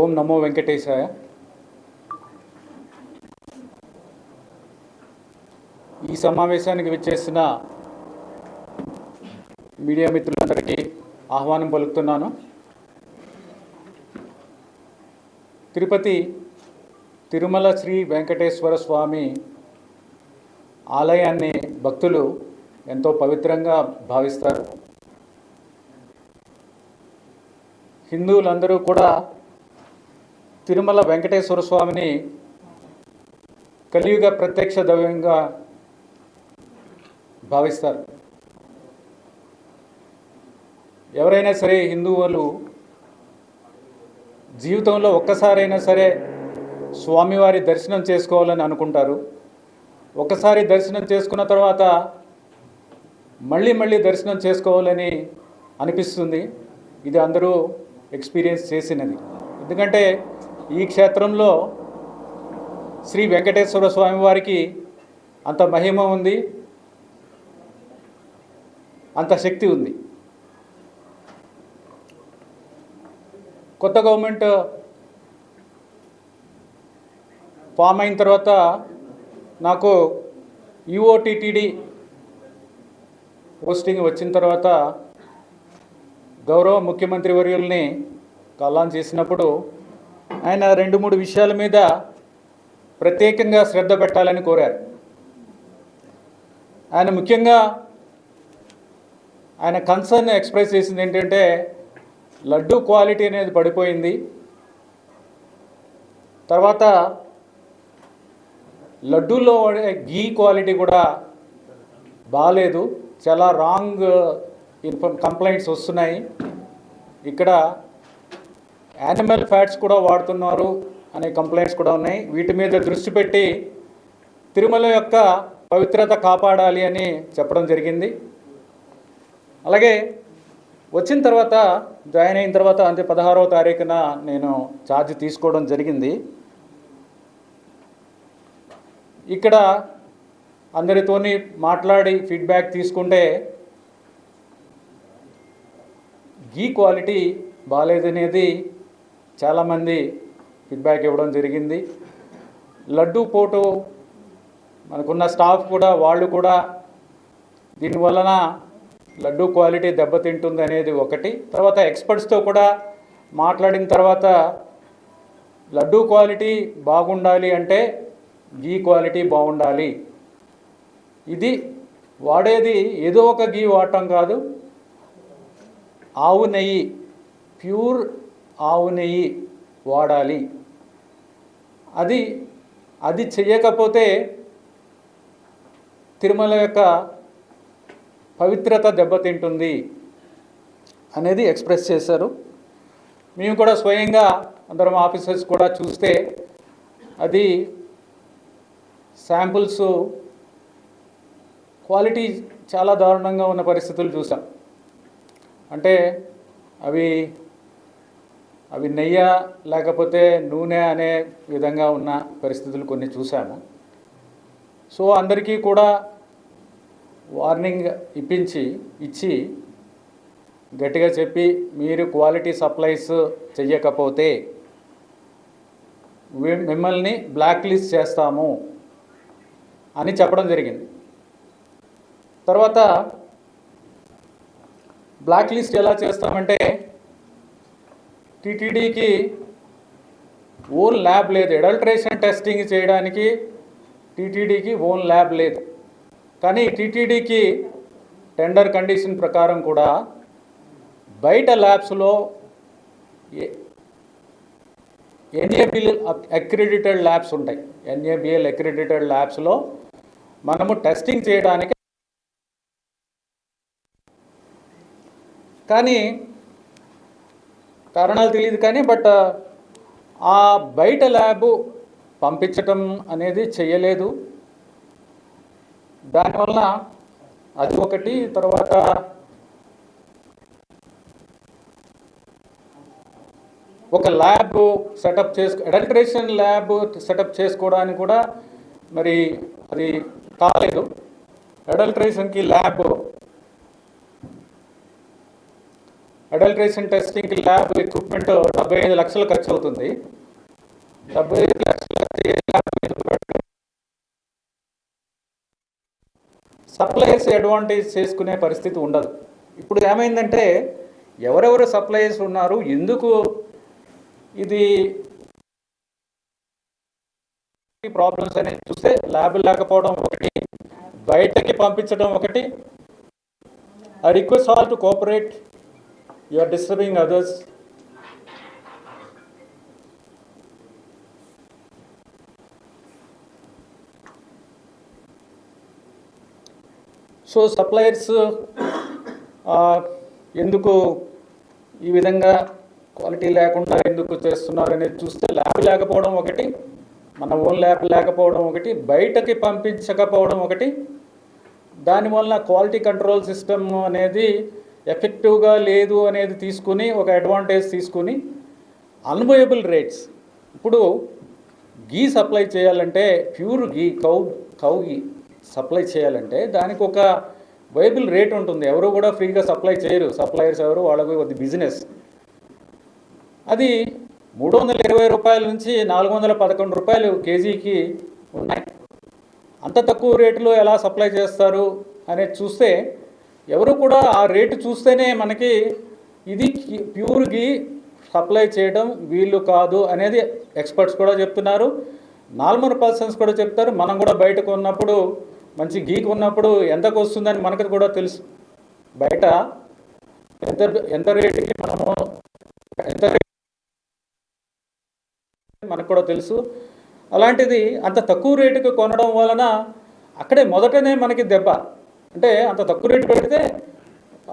ఓం నమో వెంకటేశాయ. ఈ సమావేశానికి విచ్చేసిన మీడియా మిత్రులందరికీ ఆహ్వానం పలుకుతున్నాను. తిరుపతి తిరుమల శ్రీ వెంకటేశ్వర స్వామి ఆలయాన్ని భక్తులు ఎంతో పవిత్రంగా భావిస్తారు. హిందువులందరూ కూడా తిరుమల వెంకటేశ్వర స్వామిని కలియుగ ప్రత్యక్ష దైవంగా భావిస్తారు. ఎవరైనా సరే హిందువులు జీవితంలో ఒక్కసారైనా సరే స్వామివారి దర్శనం చేసుకోవాలని అనుకుంటారు. ఒకసారి దర్శనం చేసుకున్న తర్వాత మళ్ళీ మళ్ళీ దర్శనం చేసుకోవాలని అనిపిస్తుంది. ఇది అందరూ ఎక్స్పీరియన్స్ చేసినది. ఎందుకంటే ఈ క్షేత్రంలో శ్రీ వెంకటేశ్వర స్వామి వారికి అంత మహిమ ఉంది అంత శక్తి ఉంది. కొత్త గవర్నమెంట్ ఫామ్ అయిన తర్వాత నాకు యుఓటిటిడి పోస్టింగ్ వచ్చిన తర్వాత గౌరవ ముఖ్యమంత్రి వర్యుల్ని కలాన్ చేసినప్పుడు ఆయన రెండు మూడు విషయాల మీద ప్రత్యేకంగా శ్రద్ధ పెట్టాలని కోరారు. ఆయన ముఖ్యంగా ఆయన కన్సర్న్ ఎక్స్ప్రెస్ చేసింది ఏంటంటే లడ్డు క్వాలిటీ అనేది పడిపోయింది. తర్వాత లడ్డూలో వాడే ఘీ క్వాలిటీ కూడా బాగాలేదు చాలా రాంగ్ ఇన్ఫర్ కంప్లైంట్స్ వస్తున్నాయి. ఇక్కడ యానిమల్ ఫ్యాట్స్ కూడా వాడుతున్నారు అనే కంప్లైంట్స్ కూడా ఉన్నాయి. వీటి మీద దృష్టి పెట్టి తిరుమల యొక్క పవిత్రత కాపాడాలి అని చెప్పడం జరిగింది. అలాగే వచ్చిన తర్వాత జాయిన్ అయిన తర్వాత అంటే పదహారవ తారీఖున నేను ఛార్జ్ తీసుకోవడం జరిగింది. ఇక్కడ అందరితోని మాట్లాడి ఫీడ్బ్యాక్ తీసుకుంటే గీ క్వాలిటీ బాగాలేదనేది చాలామంది ఫీడ్బ్యాక్ ఇవ్వడం జరిగింది. లడ్డు పోటు మనకున్న స్టాఫ్ కూడా వాళ్ళు కూడా దీనివలన లడ్డు క్వాలిటీ దెబ్బతింటుంది అనేది ఒకటి. తర్వాత ఎక్స్పర్ట్స్తో కూడా మాట్లాడిన తర్వాత లడ్డు క్వాలిటీ బాగుండాలి అంటే గీ క్వాలిటీ బాగుండాలి. ఇది వాడేది ఏదో ఒక గీ వాడటం కాదు. ఆవు నెయ్యి ప్యూర్ ఆవు నెయ్యి వాడాలి. అది అది చెయ్యకపోతే తిరుమల యొక్క పవిత్రత దెబ్బతింటుంది అనేది ఎక్స్ప్రెస్ చేశారు. మేము కూడా స్వయంగా అందరం ఆఫీసర్స్ కూడా చూస్తే అది శాంపుల్స్ క్వాలిటీ చాలా దారుణంగా ఉన్న పరిస్థితులు చూసాం. అంటే అవి అవి నెయ్య లేకపోతే నూనె అనే విధంగా ఉన్న పరిస్థితులు కొన్ని చూసాము సో అందరికీ కూడా వార్నింగ్ ఇప్పించి ఇచ్చి గట్టిగా చెప్పి మీరు క్వాలిటీ సప్లైస్ చెయ్యకపోతే మిమ్మల్ని బ్లాక్ లిస్ట్ చేస్తాము అని చెప్పడం జరిగింది. తర్వాత బ్లాక్ లిస్ట్ ఎలా చేస్తామంటే టీటీడీకి ఓన్ ల్యాబ్ లేదు. అడల్ట్రేషన్ టెస్టింగ్ చేయడానికి టీటీడీకి ఓన్ ల్యాబ్ లేదు. కానీ టీటీడీకి టెండర్ కండిషన్ ప్రకారం కూడా బయట ల్యాబ్స్లో ఎన్ఏబిఎల్ అక్రిడిటెడ్ ల్యాబ్స్ ఉంటాయి. ఎన్ఏబిఎల్ అక్రిడిటెడ్ ల్యాబ్స్లో మనము టెస్టింగ్ చేయడానికి కానీ కారణాలు తెలియదు కానీ బట్ ఆ బయట ల్యాబ్ పంపించటం అనేది చేయలేదు. దానివల్ల అది ఒకటి తర్వాత ఒక ల్యాబ్ సెటప్ చేసుకో అడల్టరేషన్ ల్యాబ్ సెటప్ చేసుకోవడానికి కూడా మరి అది కాలేదు. అడల్టరేషన్కి lab adulteration testing lab equipment డెబ్బై ఐదు లక్షలు ఖర్చు అవుతుంది డెబ్బై ఐదు లక్షలు సప్లయర్స్ అడ్వాంటేజ్ చేసుకునే పరిస్థితి ఉండదు. ఇప్పుడు ఏమైందంటే ఎవరెవరు సప్లయర్స్ ఉన్నారు ఎందుకు ఇది ప్రాబ్లమ్స్ అనేది చూస్తే ల్యాబ్ లేకపోవడం ఒకటి బయటకి పంపించడం ఒకటి. I request all to cooperate you are disturbing others so suppliers ఎందుకు ఈ విధంగా క్వాలిటీ లేకుండా ఎందుకు చేస్తున్నారు అనేది చూస్తే ల్యాబ్ లేకపోవడం ఒకటి మన ఓన్ ల్యాబ్ లేకపోవడం ఒకటి బయటకి పంపించకపోవడం ఒకటి. దానివల్ల క్వాలిటీ కంట్రోల్ సిస్టమ్ అనేది ఎఫెక్టివ్గా లేదు అనేది తీసుకుని ఒక అడ్వాంటేజ్ తీసుకుని అన్వయబుల్ రేట్స్. ఇప్పుడు గీ సప్లై చేయాలంటే ప్యూర్ గీ కౌ కౌ గీ సప్లై చేయాలంటే దానికి ఒక వైబుల్ రేట్ ఉంటుంది. ఎవరు కూడా ఫ్రీగా సప్లై చేయరు. సప్లయర్స్ ఎవరు వాళ్ళకి కొద్ది బిజినెస్. అది మూడు వందల ఇరవై రూపాయల నుంచి నాలుగు వందల పదకొండు రూపాయలు కేజీకి ఉన్నాయి. అంత తక్కువ రేటులో ఎలా సప్లై చేస్తారు అనేది చూస్తే ఎవరు కూడా ఆ రేటు చూస్తేనే మనకి ఇది ప్యూర్ గీ సప్లై చేయడం వీళ్ళు కాదు అనేది ఎక్స్పర్ట్స్ కూడా చెప్తున్నారు. నార్మల్ పర్సన్స్ కూడా చెప్తారు. మనం కూడా బయటకు ఉన్నప్పుడు మంచి గీక్ ఉన్నప్పుడు ఎంతకు వస్తుందని మనకు కూడా తెలుసు. బయట ఎంత ఎంత రేటుకి మనము ఎంత మనకు కూడా తెలుసు. అలాంటిది అంత తక్కువ రేటుకి కొనడం వలన అక్కడే మొదటనే మనకి దెబ్బ. అంటే అంత తక్కువ రేటు పెడితే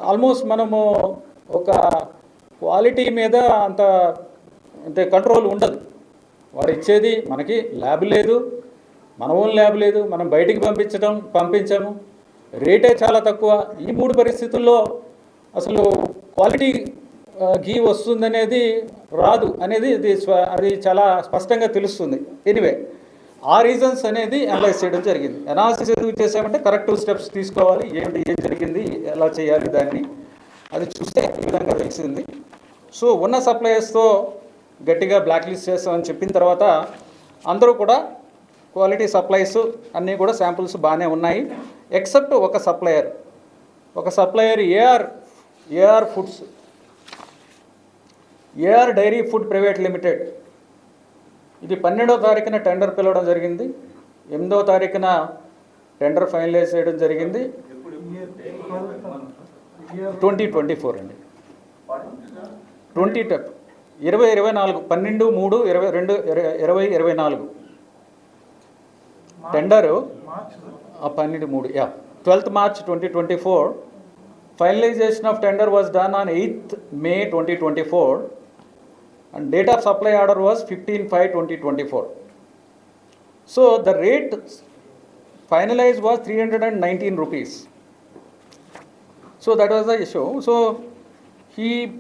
ఆల్మోస్ట్ మనము ఒక క్వాలిటీ మీద అంత అంటే కంట్రోల్ ఉండదు. వాడు ఇచ్చేది మనకి ల్యాబ్ లేదు మన ఓన్ ల్యాబ్ లేదు మనం బయటికి పంపించడం పంపించాము. రేటే చాలా తక్కువ. ఈ మూడు పరిస్థితుల్లో అసలు క్వాలిటీ ఘీ గీ వస్తుందనేది రాదు అనేది ఇది అది చాలా స్పష్టంగా తెలుస్తుంది. ఎనివే. ఆ రీజన్స్ అనేది అనలైజ్ చేయడం జరిగింది. అనాలిసిస్ ఎందుకు చేసామంటే కరెక్టివ్ స్టెప్స్ తీసుకోవాలి. ఏంటి ఏం జరిగింది ఎలా చేయాలి దాన్ని అది చూస్తే ఈ విధంగా తెలిసింది. సో ఉన్న సప్లయర్స్తో గట్టిగా బ్లాక్ లిస్ట్ చేస్తామని చెప్పిన తర్వాత అందరూ కూడా క్వాలిటీ సప్లైస్ అన్నీ కూడా శాంపుల్స్ బాగానే ఉన్నాయి. ఎక్సెప్ట్ ఒక సప్లయర్ ఒక supplier AR AR foods AR dairy food private limited ఇది పన్నెండవ తారీఖున టెండర్ పిలవడం జరిగింది. ఎనిమిదవ తారీఖున టెండర్ ఫైనలైజ్ చేయడం జరిగింది. ట్వంటీ ట్వంటీ ఫోర్ అండి. ట్వంటీ టెప్ ఇరవై ఇరవై నాలుగు పన్నెండు మూడు ఇరవై రెండు ఇరవై- ఇరవై ఇరవై నాలుగు. టెండరు ఆ పన్నెండు మూడు yeah twelfth March twenty twenty four. Finalization of tender was done on eighth May twenty twenty four. and date of supply order was 15 5 2024 so the rate finalized was 319 rupees. So that was the issue. So he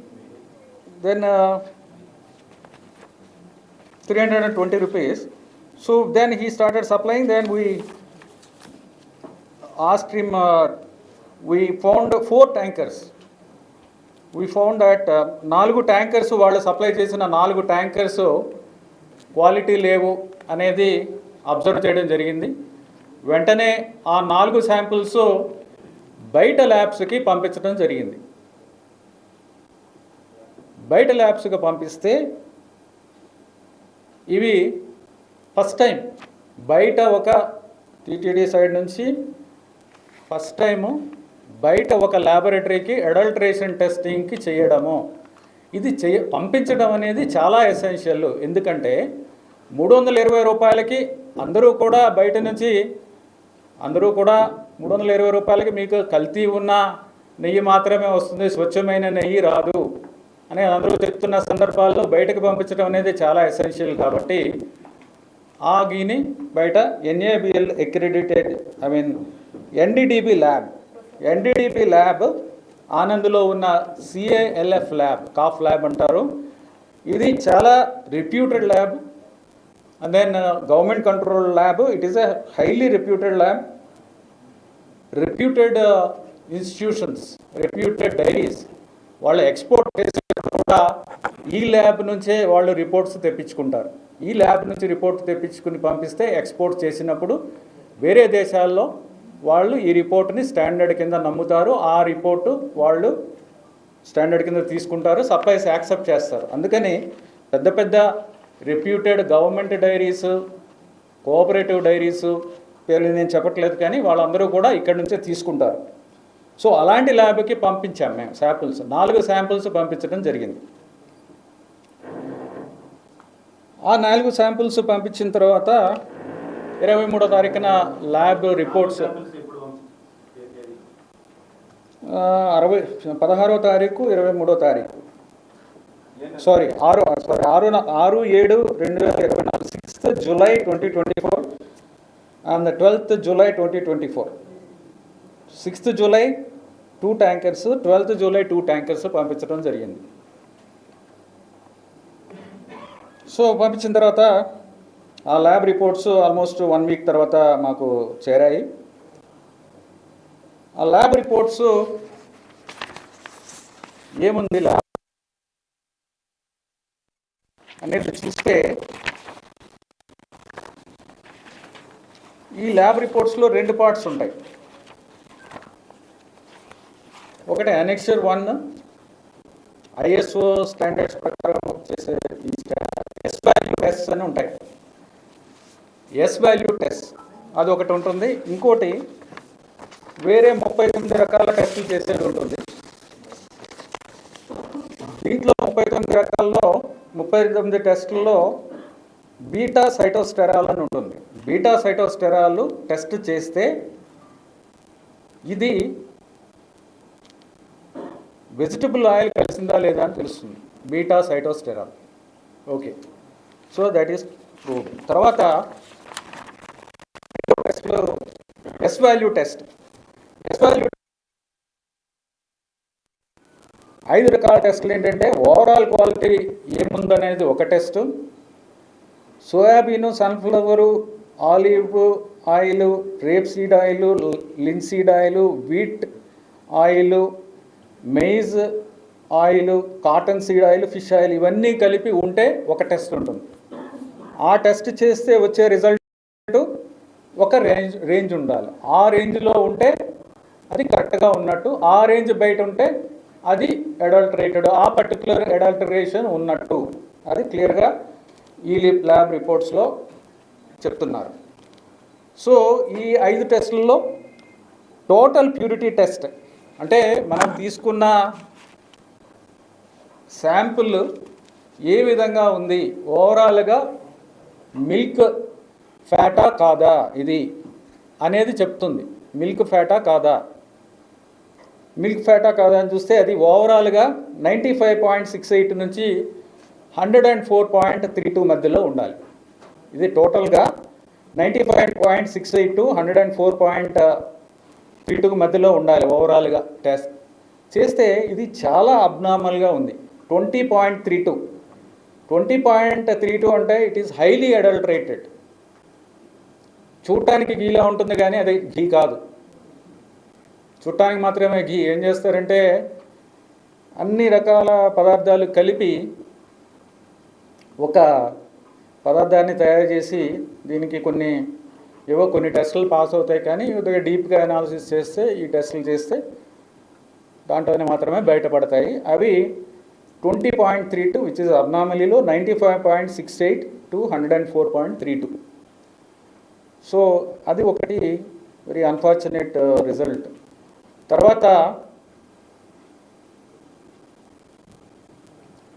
then uh, 320 rupees. So then he started supplying. Then we asked him uh, we found four tankers. We found that నాలుగు tankers వాళ్ళు supply చేసిన నాలుగు tankers quality లేవు అనేది observe చేయడం జరిగింది. వెంటనే ఆ నాలుగు శాంపిల్స్ బయట ల్యాబ్స్కి పంపించడం జరిగింది. బయట ల్యాబ్స్కి పంపిస్తే ఇవి ఫస్ట్ టైం బయట ఒక టీటీడీ సైడ్ నుంచి ఫస్ట్ టైము బయట ఒక ల్యాబొరేటరీకి అడల్ట్రేషన్ టెస్టింగ్కి చేయడము. ఇది చేయ పంపించడం అనేది చాలా ఎసెన్షియల్ ఎందుకంటే మూడు వందల ఇరవై రూపాయలకి అందరూ కూడా బయట నుంచి అందరూ కూడా మూడు వందల ఇరవై రూపాయలకి మీకు కల్తీ ఉన్న నెయ్యి మాత్రమే వస్తుంది స్వచ్ఛమైన నెయ్యి రాదు అని అందరూ చెప్తున్న సందర్భాల్లో బయటకు పంపించడం అనేది చాలా ఎసెన్షియల్ కాబట్టి ఆ గీని బయట NABL accredited I mean NDDB lab NDDP lab ఆనంద్లో ఉన్న సిఏఎల్ఎఫ్ ల్యాబ్ కాఫ్ ల్యాబ్ అంటారు. ఇది చాలా reputed lab. And then government control lab it is a highly reputed lab. Reputed institutions reputed dairies వాళ్ళు ఎక్స్పోర్ట్ చేసే కూడా ఈ ల్యాబ్ నుంచే వాళ్ళు రిపోర్ట్స్ తెప్పించుకుంటారు. ఈ ల్యాబ్ నుంచి రిపోర్ట్ తెప్పించుకుని పంపిస్తే ఎక్స్పోర్ట్ చేసినప్పుడు వేరే దేశాల్లో వాళ్ళు ఈ రిపోర్ట్ని స్టాండర్డ్ కింద నమ్ముతారు. ఆ రిపోర్టు వాళ్ళు స్టాండర్డ్ కింద తీసుకుంటారు. సప్లైస్ యాక్సెప్ట్ చేస్తారు. అందుకని పెద్ద పెద్ద reputed government dairies cooperative dairies పేర్లు నేను చెప్పట్లేదు కానీ వాళ్ళందరూ కూడా ఇక్కడి నుంచే తీసుకుంటారు. సో అలాంటి ల్యాబ్కి పంపించాం మేము శాంపుల్స్. నాలుగు శాంపుల్స్ పంపించడం జరిగింది. ఆ నాలుగు శాంపుల్స్ పంపించిన తర్వాత ఇరవై మూడో తారీఖున ల్యాబ్ రిపోర్ట్స్. అరవై పదహారో తారీఖు ఇరవై మూడో తారీఖు. సారీ ఆరు సారీ ఆరు ఆరు ఏడు రెండు వేల ఇరవై నాలుగు sixth July twenty twenty four and twelfth July twenty twenty four sixth July two tankers twelfth July two tankers పంపించడం జరిగింది. సో పంపించిన తర్వాత ఆ lab reports almost one week తర్వాత మాకు చేరాయి. ఆ ల్యాబ్ రిపోర్ట్స్ ఏముంది ల్యాబ్ అనేది చూస్తే ఈ ల్యాబ్ రిపోర్ట్స్లో రెండు పార్ట్స్ ఉంటాయి. ఒకటి అనెక్చర్ వన్ ఐఎస్ఓ స్టాండర్డ్స్ ప్రకారం చేసే ఈ ఎస్ వాల్యూ ఎస్ అని ఉంటాయి. ఎస్ వాల్యూ టెస్ట్ అది ఒకటి ఉంటుంది. ఇంకోటి వేరే ముప్పై తొమ్మిది రకాల టెస్టులు చేసేది ఉంటుంది. దీంట్లో ముప్పై తొమ్మిది రకాల్లో ముప్పై తొమ్మిది టెస్టుల్లో బీటా సైటోస్టెరాల్ అని ఉంటుంది. బీటా సైటోస్టెరాల్ టెస్ట్ చేస్తే ఇది వెజిటబుల్ ఆయిల్ కలిసిందా లేదా అని తెలుస్తుంది. Beta sitosterol. Okay. So that is prove తర్వాత టెస్ట్లో S value test S value ఐదు రకాల టెస్టులు ఏంటంటే ఓవరాల్ క్వాలిటీ ఏముందనేది ఒక test. Soybean sunflower olive oil rapeseed oil linseed oil wheat oil maize oil cottonseed oil fish oil ఇవన్నీ కలిపి ఉంటే ఒక టెస్ట్ ఉంటుంది. ఆ టెస్ట్ చేస్తే వచ్చే రిజల్ట్ రేంజ్ రేంజ్ ఉండాలి. ఆ రేంజ్లో ఉంటే అది కరెక్ట్గా ఉన్నట్టు ఆ రేంజ్ బయట ఉంటే అది అడల్టరేటెడ్ ఆ పర్టికులర్ అడల్టరేషన్ ఉన్నట్టు. అది క్లియర్గా ఈ లిప్ ల్యాబ్ రిపోర్ట్స్లో చెప్తున్నారు. సో ఈ ఐదు టెస్టుల్లో టోటల్ ప్యూరిటీ టెస్ట్ అంటే మనం తీసుకున్న శాంపుల్ ఏ విధంగా ఉంది? ఓవరాల్గా మిల్క్ ఫ్యాటా కాదా ఇది అనేది చెప్తుంది. మిల్క్ ఫ్యాటా కాదా? మిల్క్ ఫ్యాటా కాదా అని చూస్తే అది ఓవరాల్గా ninety five point six eight నుంచి hundred and four point three two మధ్యలో ఉండాలి. ఇది టోటల్గా ninety five point six eight to hundred and four point three two మధ్యలో ఉండాలి ఓవరాల్గా టెస్ట్ చేస్తే ఇది చాలా అబ్నార్మల్గా ఉంది. Twenty point three two. Twenty point three two అంటే ఇట్ ఈస్ హైలీ అడల్టరేటెడ్. చూడటానికి గీలా ఉంటుంది కానీ అది ఘీ కాదు. చూడటానికి మాత్రమే ఘీ ఏం చేస్తారంటే అన్ని రకాల పదార్థాలు కలిపి ఒక పదార్థాన్ని తయారు చేసి దీనికి కొన్ని ఏవో కొన్ని టెస్టులు పాస్ అవుతాయి కానీ కొద్దిగా డీప్గా అనాలిసిస్ చేస్తే ఈ టెస్టులు చేస్తే దాంట్లోనే మాత్రమే బయటపడతాయి. అవి twenty point three two which is abnormally low ninety five point six eight to hundred and four point three two. So అది ఒకటి వెరీ అన్ఫార్చునేట్ రిజల్ట్ uh, తర్వాత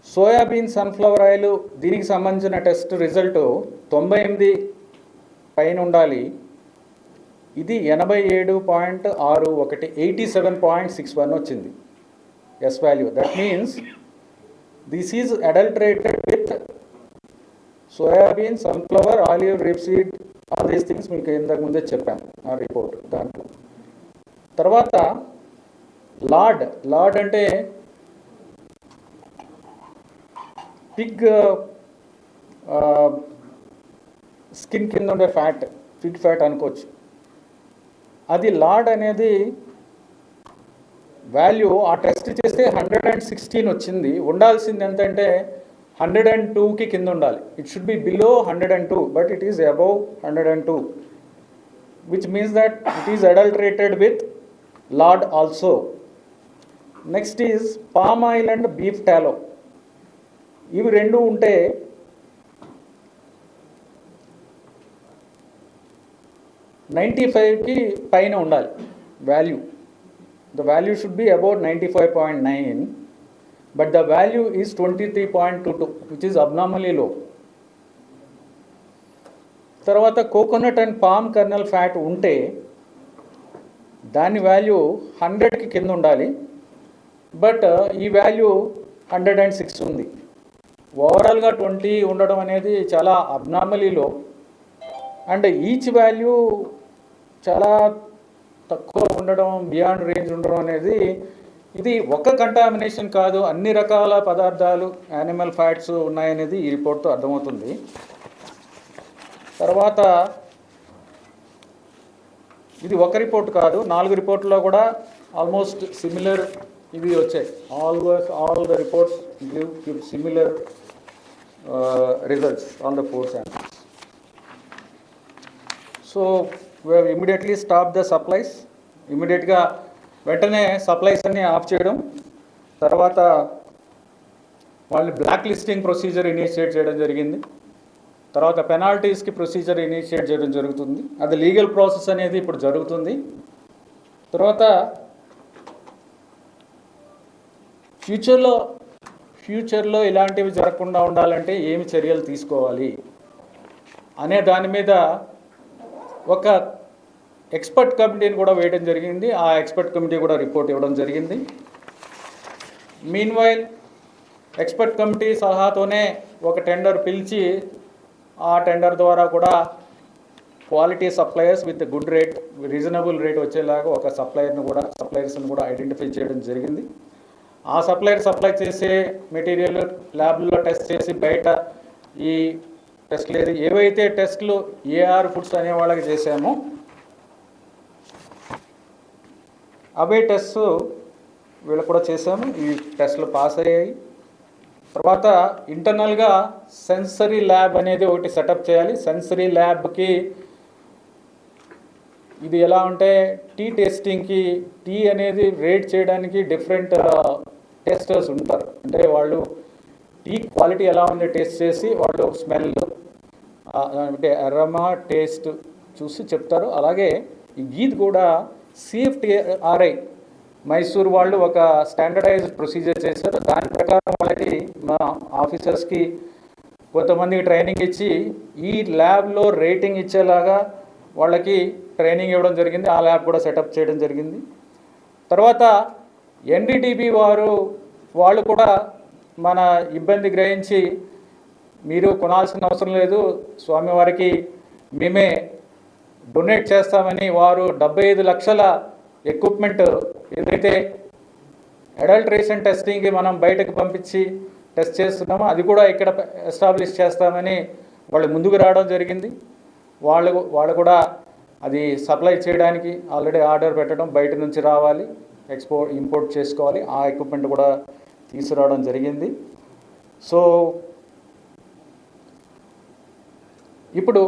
సోయాబీన్ సన్ఫ్లవర్ ఆయిల్ దీనికి సంబంధించిన టెస్ట్ రిజల్ట్ తొంభై ఎనిమిది పైన ఉండాలి. ఇది ఎనభై ఏడు పాయింట్ ఆరు ఒకటి eighty seven point six one వచ్చింది. S value that means this is adulterated with soybean sunflower olive rapeseed all these things మీకు ఇంతకు ముందే చెప్పాను ఆ రిపోర్ట్ దాంట్లో. తర్వాత లార్డ్ లార్డ్ అంటే పిగ్ స్కిన్ కింద ఉండే ఫ్యాట్ పిగ్ ఫ్యాట్ అనుకోవచ్చు. అది లార్డ్ అనేది వాల్యూ ఆ టెస్ట్ చేస్తే హండ్రెడ్ అండ్ సిక్స్టీన్ వచ్చింది. ఉండాల్సింది ఎంతంటే హండ్రెడ్ అండ్ టూకి కింద ఉండాలి. It should be below hundred and two but it is above hundred and two which means that it is adulterated with lard also next is palm oil and beef tallow ఇవి రెండు ఉంటే ninety ఫైవ్కి పైన ఉండాలి. Value the value should be about ninety five point nine. But the value is twenty three point two two which is abnormally low తర్వాత coconut and palm kernel fat ఉంటే దాని value హండ్రెడ్కి కింద ఉండాలి. బట్ uh, ఈ value hundred and six ఉంది. ఓవరాల్గా twenty ఉండడం అనేది చాలా అబ్నార్మలీలో అండ్ ఈచ్ వాల్యూ చాలా తక్కువ ఉండడం బియాండ్ రేంజ్ ఉండడం అనేది ఇది ఒక కంటామినేషన్ కాదు అన్ని రకాల పదార్థాలు యానిమల్ ఫ్యాట్స్ ఉన్నాయనేది ఈ రిపోర్ట్తో అర్థమవుతుంది. తర్వాత ఇది ఒక రిపోర్ట్ కాదు నాలుగు రిపోర్ట్లో కూడా ఆల్మోస్ట్ సిమిలర్ ఇవి వచ్చాయి. All all the reports give give similar results on the four samples so we immediately stop the supplies ఇమీడియట్గా వెంటనే సప్లైస్ అన్ని ఆఫ్ చేయడం తర్వాత వాళ్ళు బ్లాక్ లిస్టింగ్ ప్రొసీజర్ ఇనిషియేట్ చేయడం జరిగింది. తర్వాత పెనాల్టీస్కి ప్రొసీజర్ ఇనిషియేట్ చేయడం జరుగుతుంది. అది లీగల్ ప్రాసెస్ అనేది ఇప్పుడు జరుగుతుంది. తర్వాత ఫ్యూచర్లో ఫ్యూచర్లో ఇలాంటివి జరగకుండా ఉండాలంటే ఏమి చర్యలు తీసుకోవాలి అనే దాని మీద ఒక ఎక్స్పర్ట్ కమిటీని కూడా వేయడం జరిగింది. ఆ ఎక్స్పర్ట్ కమిటీ కూడా రిపోర్ట్ ఇవ్వడం జరిగింది. మీన్ వైల్ ఎక్స్పర్ట్ కమిటీ సలహాతోనే ఒక టెండర్ పిలిచి ఆ టెండర్ ద్వారా కూడా quality suppliers with good rate reasonable rate వచ్చేలాగా ఒక సప్లయర్ను కూడా సప్లయర్స్ని కూడా ఐడెంటిఫై చేయడం జరిగింది. ఆ సప్లయర్ సప్లై చేసే మెటీరియల్ ల్యాబ్లో టెస్ట్ చేసి బయట ఈ టెస్ట్లు లేదు. ఏవైతే టెస్ట్లు ఏఆర్ ఫుడ్స్ అనే వాళ్ళకి చేసామో అవే టెస్ట్ వీళ్ళు కూడా చేశాము. ఈ టెస్ట్లు పాస్ అయ్యాయి. తర్వాత ఇంటర్నల్గా సెన్సరీ ల్యాబ్ అనేది ఒకటి సెటప్ చేయాలి. సెన్సరీ ల్యాబ్కి ఇది ఎలా ఉంటే టీ టెస్టింగ్కి టీ అనేది రేట్ చేయడానికి డిఫరెంట్ టెస్టర్స్ uh, ఉంటారు. అంటే వాళ్ళు టీ క్వాలిటీ ఎలా ఉంది టేస్ట్ చేసి వాళ్ళు స్మెల్ uh, అంటే అరమా టేస్ట్ చూసి చెప్తారు. అలాగే ఈ గీత్ కూడా సిఎఫ్టిఆర్ఐ మైసూర్ వాళ్ళు ఒక స్టాండర్డైజ్డ్ ప్రొసీజర్ చేశారు. దాని ప్రకారం వాళ్ళకి మా ఆఫీసర్స్కి కొంతమందికి ట్రైనింగ్ ఇచ్చి ఈ ల్యాబ్లో రేటింగ్ ఇచ్చేలాగా వాళ్ళకి ట్రైనింగ్ ఇవ్వడం జరిగింది. ఆ ల్యాబ్ కూడా సెటప్ చేయడం జరిగింది. తర్వాత ఎన్డీటీబీ వారు వాళ్ళు కూడా మన ఇబ్బంది గ్రహించి మీరు కొనాల్సిన అవసరం లేదు. స్వామివారికి మేమే డొనేట్ చేస్తామని వారు డెబ్బై ఐదు లక్షల ఎక్విప్మెంట్ ఏదైతే అడల్ట్రేషన్ టెస్టింగ్కి మనం బయటకు పంపించి టెస్ట్ చేస్తున్నామో అది కూడా ఇక్కడ ఎస్టాబ్లిష్ చేస్తామని వాళ్ళు ముందుకు రావడం జరిగింది. వాళ్ళు వాళ్ళు కూడా అది సప్లై చేయడానికి ఆల్రెడీ ఆర్డర్ పెట్టడం బయట నుంచి రావాలి ఎక్స్పోర్ట్ ఇంపోర్ట్ చేసుకోవాలి ఆ ఎక్విప్మెంట్ కూడా తీసుకురావడం జరిగింది. సో ఇప్పుడు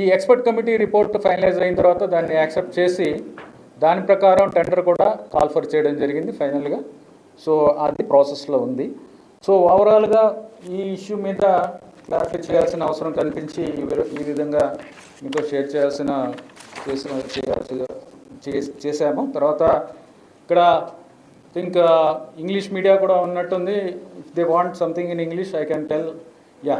ఈ ఎక్స్పర్ట్ కమిటీ రిపోర్ట్ ఫైనలైజ్ అయిన తర్వాత దాన్ని యాక్సెప్ట్ చేసి దాని ప్రకారం టెండర్ కూడా కాల్ఫర్ చేయడం జరిగింది ఫైనల్గా. సో అది ప్రాసెస్లో ఉంది. సో ఓవరాల్గా ఈ ఇష్యూ మీద క్లారిఫై చేయాల్సిన అవసరం కనిపించి ఈ విధంగా మీతో షేర్ చేయాల్సిన చేసిన చేయాల్సి చేసాము తర్వాత ఇక్కడ థింక్ ఇంగ్లీష్ మీడియా కూడా ఉన్నట్టుంది. If they want something in English I can tell ya